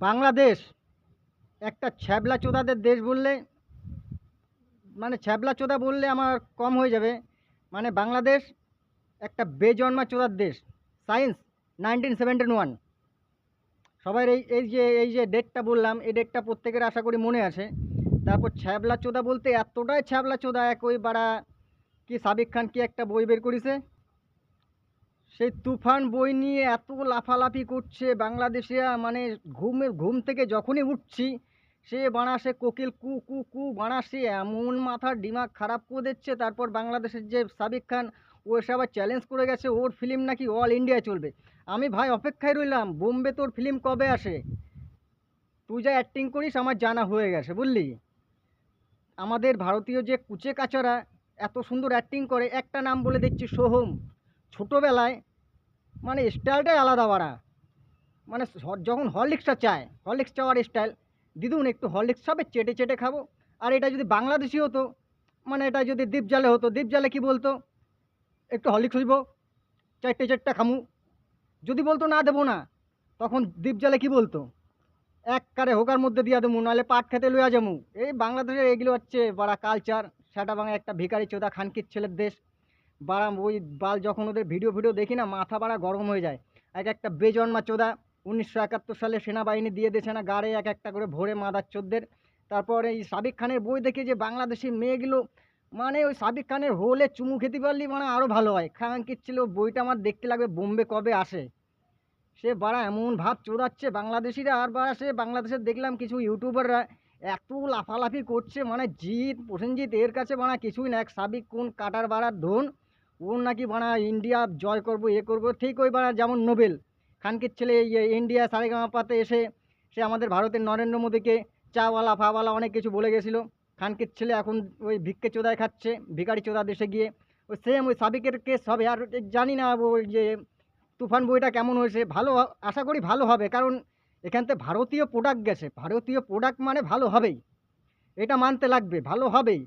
বাংলাদেশ একটা ছ্যাবলা চোদাদের দেশ বললে মানে ছ্যাবলা চোদা বললে আমার কম হয়ে যাবে। মানে বাংলাদেশ একটা বেজন্মা চোদার দেশ। Science, nineteen seventeen one. সবার এই এই যে এই যে ডেটটা বললাম, এই ডেটটা প্রত্যেকের আশা করি মনে আছে। তারপর ছ্যাবলা চোদা বলতে এতটাই ছ্যাবলা চোদা এক ওই বাড়া, কি সাবিক খান কি একটা বই বের করেছে। সেই তুফান বই নিয়ে এত লাফালাফি করছে বাংলাদেশে মানে ঘুমের, ঘুম থেকে যখনই উঠছি, সে বানা সে কোকিল কু কু কু বানা সে এমন মাথার দিমাগ খারাপ করে দিচ্ছে। তারপর বাংলাদেশের যে সাবিক খান, ও এসে আবার চ্যালেঞ্জ করে গেছে, ওর ফিল্ম নাকি অল ইন্ডিয়ায় চলবে। আমি ভাই অপেক্ষায় রইলাম, বোম্বে তোর ফিল্ম কবে আসে? তুই যা অ্যাক্টিং করিস, আমার জানা হয়ে গেছে, বুঝলি? আমাদের ভারতীয় যে কুচে কাচারা এত সুন্দর অ্যাক্টিং করে, একটা নাম বলে দিচ্ছি, সোহম। ছোটোবেলায় মানে স্টাইলটাই আলাদা বাড়া। মানে যখন হরলিক্সটা চায়, হরলিক্স চাওয়ার স্টাইল দিদুন একটু হরলিক্স খাবে চেটে চেটে খাব। আর এটা যদি বাংলাদেশি হতো মানে এটা যদি দ্বীপ জালে হতো দ্বীপ জালে কী বলতো? একটু হরলিক্স হইব, চারটে চারটা খামু। যদি বলতো না দেবো না, তখন দ্বীপ জালে কী বলতো? এক কারে হোকার মধ্যে দিয়া দেবো, নাহলে পাট খেতে লইয়া যামু এই বাংলাদেশের এগুলো হচ্ছে বাড়া কালচার সেটা বাংলা একটা ভিখারি চোদা খানকির ছেলের দেশ। বাড়া, ওই বাল যখন ওদের ভিডিও ভিডিও দেখি না, মাথা বাড়া গরম হয়ে যায়। এক একটা বেজন্মা চোদা, উনিশশো একাত্তর সালে সেনাবাহিনী দিয়ে দিয়েছে না গাড়ে, এক একটা করে ভোরে মাদার চোদ্দের। তারপরে এই সাবিক খানের বই দেখে যে বাংলাদেশি মেয়েগুলো মানে ওই সাবিক খানের হোলে চুমু খেতে পারলি মানে আরও ভালো হয়। খাঙ্কির ছিল, বইটা আমার দেখতে লাগবে, বোম্বে কবে আসে? সে বাড়া এমন ভাব চোদাচ্ছে বাংলাদেশিরা, আর বাড়া সে বাংলাদেশের দেখলাম কিছু ইউটিউবাররা এত লাফালাফি করছে মানে জিৎ, প্রসেনজিৎ, এর কাছে বানা কিছুই না, এক সাবিক কোন কাটার বাড়ার ধন ওর নাকি বানা ইন্ডিয়া জয় করব, এ করব, ঠিক ওই বানা যেমন নোবেল খানকির ছেলে ইন্ডিয়া সারেগামাপাতে এসে সে আমাদের ভারতের নরেন্দ্র মোদীকে চাওয়ালা, ফাওয়ালা অনেক কিছু বলে গেছিল। খানকির ছেলে এখন ওই ভিক্ষে চোদায় খাচ্ছে ভিকারি চোদা দেশে গিয়ে। ওই সেম ওই সাবিকের কেস হবে, আর জানি না ওই যে তুফান বইটা কেমন হয়েছে, ভালো আশা করি ভালো হবে, কারণ এখান থেকে ভারতীয় প্রোডাক্ট গেছে। ভারতীয় প্রোডাক্ট মানে ভালো হবেই। এটা মানতে লাগবে, ভালো হবেই।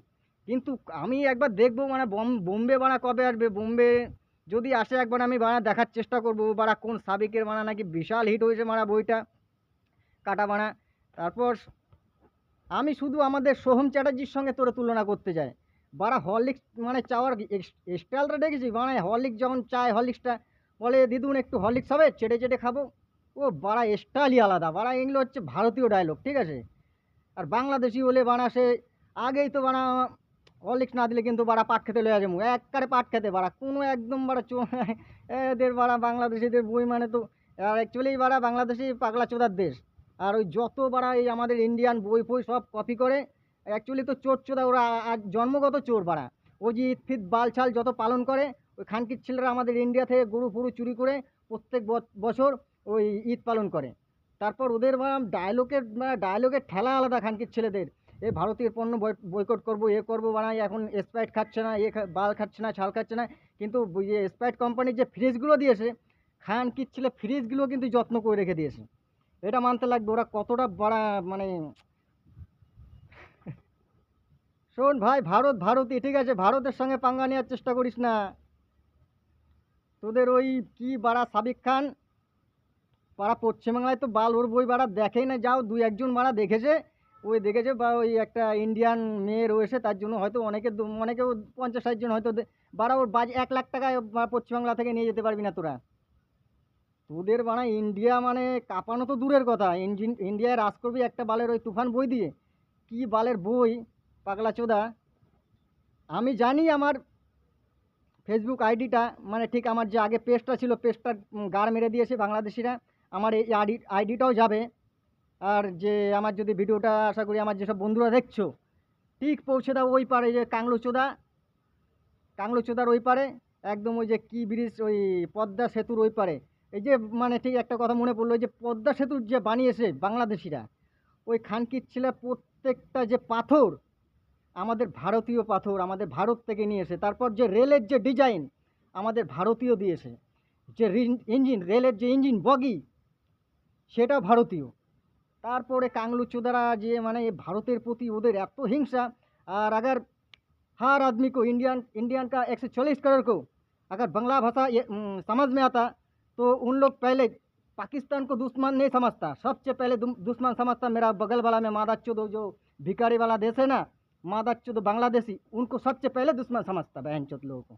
কিন্তু আমি একবার দেখব মানে বম- বোম্বে বানা কবে আসবে? বোম্বে যদি আসে একবার আমি বানা দেখার চেষ্টা করব বাড়া কোন সাবিকের বানা? নাকি বিশাল হিট হয়েছে মারা বইটা, কাটা বানা? তারপর আমি শুধু আমাদের সোহম চ্যাটার্জির সঙ্গে তোরে তুলনা করতে যাই। বাড়া হরলিক্স মানে চাওয়ার স্টাইলটা দেখেছি মানে হরলিক্স যখন চায় হরলিক্সটা, বলে, দিদুন, একটু হরলিক্স হবে, চেটে চেটে খাব। ও বাড়া স্টাইলই আলাদা। বাড়া এগুলো হচ্ছে ভারতীয় ডায়লগ ঠিক আছে? আর বাংলাদেশি হলে বানা সে, আগেই তো বানা হরলিক্স না দিলে কিন্তু বাড়া পাট খেতে লয়ে যাব। একবারে পাট খেতে, বাড়া কোনো একদম বাড়া চো এদের বাড়া বাংলাদেশিদের বই মানে তো, আর অ্যাকচুয়ালি বাড়া বাংলাদেশি পাগলা চোদার দেশ। আর ওই যত বাড়া এই আমাদের ইন্ডিয়ান বই ফই সব কপি করে অ্যাকচুয়ালি তো চোর চোদা ওরা আজ জন্মগত চোর বাড়া। ওই যে ঈদ ফিদ বাল ছাল যত পালন করে, ওই খানকির ছেলেরা আমাদের ইন্ডিয়া থেকে গরু ফুরু চুরি করে প্রত্যেক বছর ওই ঈদ পালন করে। তারপর ওদের ডায়লগের ডায়লগের ঠেলা আলাদা খানকির ছেলেদের। এই ভারতীয় পণ্য বয়কট করব, এ করব, বানাই, এখন স্প্রাইট খাচ্ছে না, এ বাল খাচ্ছে না ছাল খাচ্ছে না, কিন্তু ইয়ে স্প্রাইট কোম্পানির যে ফ্রিজগুলো দিয়েছে খানকির ছেলে ফ্রিজগুলো কিন্তু যত্ন করে রেখে দিয়েছে। এটা মানতে লাগবে, ওরা কতটা বড়া মানে শোন ভাই, ভারত ভারতই ঠিক আছে, ভারতের সঙ্গে পাঙ্গা নেওয়ার চেষ্টা করিস না। তোদের ওই কি বাড়া, সাবিক খান? পাড়া পশ্চিমবাংলায় তো বাল, ওর বই বাড়া দেখেই না, যাও দুই একজন বাড়া দেখেছে ওই দেখেছে? বা ওই একটা ইন্ডিয়ান মেয়ে রয়েছে তার জন্য হয়তো অনেকে দু- অনেকে পঞ্চাশ ষাট জন হয়তো বাড়া ওর বাজ এক লাখ টাকায় পশ্চিমবাংলা থেকে নিয়ে যেতে পারবি না তোরা। তোদের বানা ইন্ডিয়া মানে কাঁপানো তো দূরের কথা। ইন্ডিয়ায় রাজ করবি একটা বালের ওই তুফান বই দিয়ে। কি বালের বই? পাগলা চোদা। আমি জানি আমার ফেসবুক আইডিটা মানে ঠিক আমার যে আগে পেজটা ছিল পেজটা গাড় মেরে দিয়েছে বাংলাদেশিরা। আমার এই আইডি, আইডিটাও যাবে। আর যে আমার যদি ভিডিওটা আশা করি আমার যেসব বন্ধুরা দেখছ, ঠিক পৌঁছে দাও ওই পারে যে কাংলুচোদা। কাংলুচোদার ওই পারে, একদম ওই যে কি ব্রিজ, ওই পদ্মা সেতুর ওই পারে। এই যে মানে ঠিক একটা কথা মনে পড়ল যে পদ্মা সেতুর যে বানিয়েছে বাংলাদেশিরা, ওই খানকির ছেলে প্রত্যেকটা যে পাথর আমাদের ভারতীয় পাথর আমাদের ভারত থেকে নিয়েছে তারপর যে রেলের যে ডিজাইন আমাদের ভারতীয় দিয়েছে, যে ইঞ্জিন, রেলের যে ইঞ্জিন বগি সেটা ভারতীয়। তারপরে কাংলু চোদারা যে মানে ভারতের প্রতি ওদের এত হিংসা আর अगर हर आदमी को इंडियन इंडियन का एक सौ चालीस करोड़ को अगर बंगला भाषा ये, उम, समझ में आता तो उन लोग पहले पाकिस्तान को दुश्मन नहीं समझता सबसे पहले दुम- दुश्मन समझता मेरा बगल वाला में मादा चुद जो भिखारी वाला देश है ना मादा चुद बांग्लादेशी उनको सबसे पहले दुश्मन समझता बहन चुद लोगों को